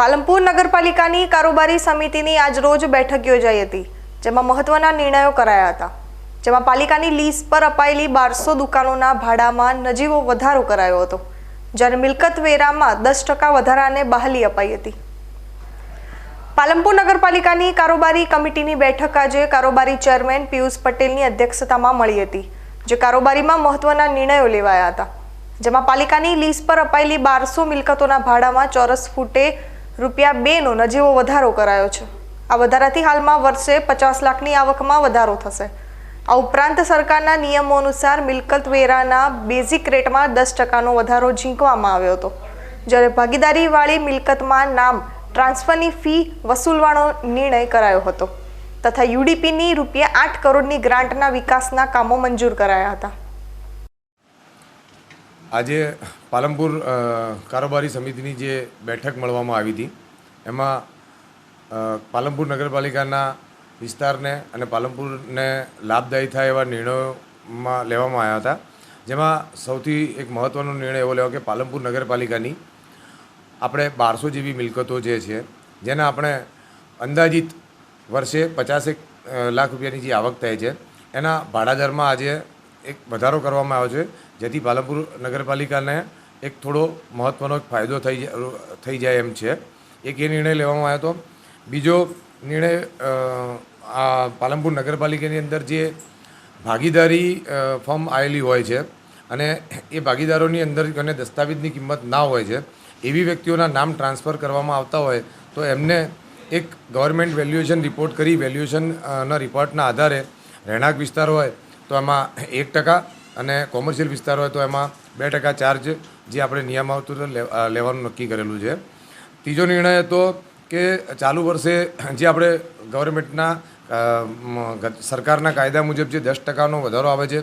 પાલનપુર નગરપાલિકાની કારોબારી સમિતિની આજ રોજ બેઠક યોજાઈ હતી, જેમાં મહત્વના નિર્ણયો કરાયા હતા. જેમાં પાલિકાની લીઝ પર અપાયેલી બારસો દુકાનોના ભાડામાં નજીવો વધારો કરાયો હતો, જ્યારે મિલકત વેરામાં દસ ટકા વધારાને બહાલી અપાઈ હતી. પાલમપુર નગરપાલિકાની કારોબારી કમિટીની બેઠક આજે કારોબારી ચેરમેન પિયુષ પટેલની અધ્યક્ષતામાં મળી હતી, જે કારોબારીમાં મહત્વના નિર્ણયો લેવાયા હતા. જેમાં પાલિકાની લીઝ પર અપાયેલી બારસો મિલકતોના ભાડામાં ચોરસ ફૂટે રૂપિયા બેનો નજીવો વધારો કરાયો છે. આ વધારાથી હાલમાં વર્ષે પચાસ લાખની આવકમાં વધારો થશે. આ ઉપરાંત સરકારના નિયમો અનુસાર મિલકત વેરાના બેઝિક રેટમાં દસ ટકાનો વધારો ઝીંકવામાં આવ્યો હતો. જ્યારે ભાગીદારીવાળી મિલકતમાં નામ, ટ્રાન્સફરની ફી વસૂલવાનો નિર્ણય કરાયો હતો. તથા યુડીપીની રૂપિયા આઠ કરોડની ગ્રાન્ટના વિકાસના કામો મંજૂર કરાયા હતા. આજે પાલનપુર કારોબારી સમિતિની જે બેઠક મળવામાં આવી હતી, એમાં પાલનપુર નગરપાલિકાના વિસ્તારને અને પાલનપુરને લાભદાયી થાય એવા નિર્ણયોમાં લેવામાં આવ્યા હતા. જેમાં સૌથી એક મહત્ત્વનો નિર્ણય એવો લેવો કે પાલનપુર નગરપાલિકાની આપણે બારસો જેવી મિલકતો જે છે, જેના આપણે અંદાજિત વર્ષે પચાસેક લાખ રૂપિયાની જે આવક થાય છે, એના ભાડાદરમાં આજે એક વધારો કરવામાં આવ્યો છે, જેથી પાલનપુર નગરપાલિકાને એક થોડો મહત્ત્વનો એક ફાયદો થઈ થઈ જાય એમ છે. એક એ નિર્ણય લેવામાં આવ્યો હતો. બીજો નિર્ણય આ પાલનપુર નગરપાલિકાની અંદર જે ભાગીદારી ફોર્મ આવેલી હોય છે અને એ ભાગીદારોની અંદર અને દસ્તાવેજની કિંમત ના હોય છે, એવી વ્યક્તિઓના નામ ટ્રાન્સફર કરવામાં આવતા હોય, તો એમને એક ગવર્મેન્ટ વેલ્યુએશન રિપોર્ટ કરી, વેલ્યુએશનના રિપોર્ટના આધારે રહેણાંક વિસ્તાર હોય તો એમાં એક ટકા અને કોમર્શિયલ વિસ્તાર હોય તો એમાં બે ટકા ચાર્જ જે આપણે નિયમ આવતું હતું લે- અ, લેવાનું નક્કી કરેલું છે. ત્રીજો નિર્ણય હતો કે ચાલુ વર્ષે જે આપણે ગવર્મેન્ટના સરકારના કાયદા મુજબ જે દસ ટકાનો વધારો આવે છે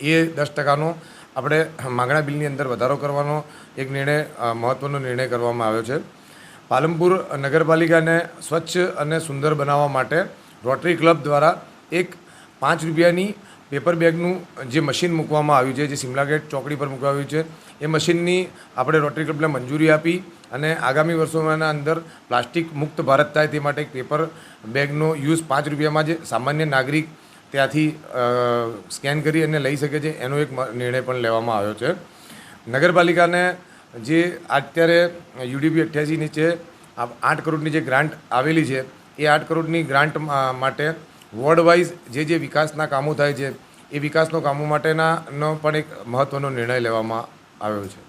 એ દસ ટકાનો આપણે માગણા બિલની અંદર વધારો કરવાનો એક નિર્ણય મહત્ત્વનો નિર્ણય કરવામાં આવ્યો છે. પાલનપુર નગરપાલિકાને સ્વચ્છ અને સુંદર બનાવવા માટે રોટરી ક્લબ દ્વારા એક પાંચ રૂપિયાની પેપર બેગનું જે મશીન મૂકવામાં આવ્યું છે, જે સિમલા ગેટ ચોકડી પર મૂકવામાં આવ્યું છે, એ મશીનની આપણે રોટરી ક્લબને મંજૂરી આપી અને આગામી વર્ષોમાંના અંદર પ્લાસ્ટિક મુક્ત ભારત થાય તે માટે પેપર બેગનો યુઝ પાંચ રૂપિયામાં જે સામાન્ય નાગરિક ત્યાંથી સ્કેન કરી અને લઈ શકે છે, એનો એક નિર્ણય પણ લેવામાં આવ્યો છે. નગરપાલિકાને જે અત્યારે યુડીપી અઠ્યાસી નીચે આઠ કરોડની જે ગ્રાન્ટ આવેલી છે, એ આઠ કરોડની ગ્રાન્ટ માટે વોર્ડ વાઇઝ જે જે વિકાસના કામો થાય છે, એ વિકાસનો કામો માટેના પણ એક મહત્ત્વનો નિર્ણય લેવામાં આવ્યો છે.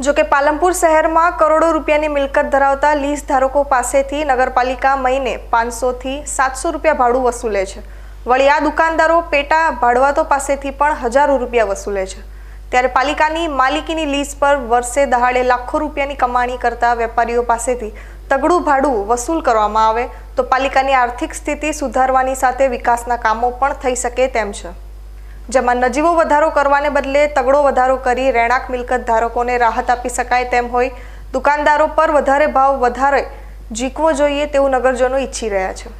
જો કે પાલનપુર શહેરમાં કરોડો રૂપિયાની મિલકત ધરાવતા લીઝ ધારકો પાસેથી નગરપાલિકા મહિને પાંચસોથી સાતસો રૂપિયા ભાડું વસૂલે છે. વળી આ દુકાનદારો પેટા ભાડવાતો પાસેથી પણ હજારો રૂપિયા વસૂલે છે. ત્યારે પાલિકાની માલિકીની લીઝ પર વર્ષે દહાડે લાખો રૂપિયાની કમાણી કરતા વેપારીઓ પાસેથી તગડું ભાડું વસૂલ કરવામાં આવે તો પાલિકાની આર્થિક સ્થિતિ સુધારવાની સાથે વિકાસના કામો પણ થઈ શકે તેમ છે. જેમાં નજીવો વધારો કરવાને બદલે તગડો વધારો કરી રહેણાંક મિલકત ધારકોને રાહત આપી શકાય તેમ હોય, દુકાનદારો પર વધારે ભાવ વધારે જીકવો જોઈએ તેવું નગરજનો ઈચ્છી રહ્યા છે.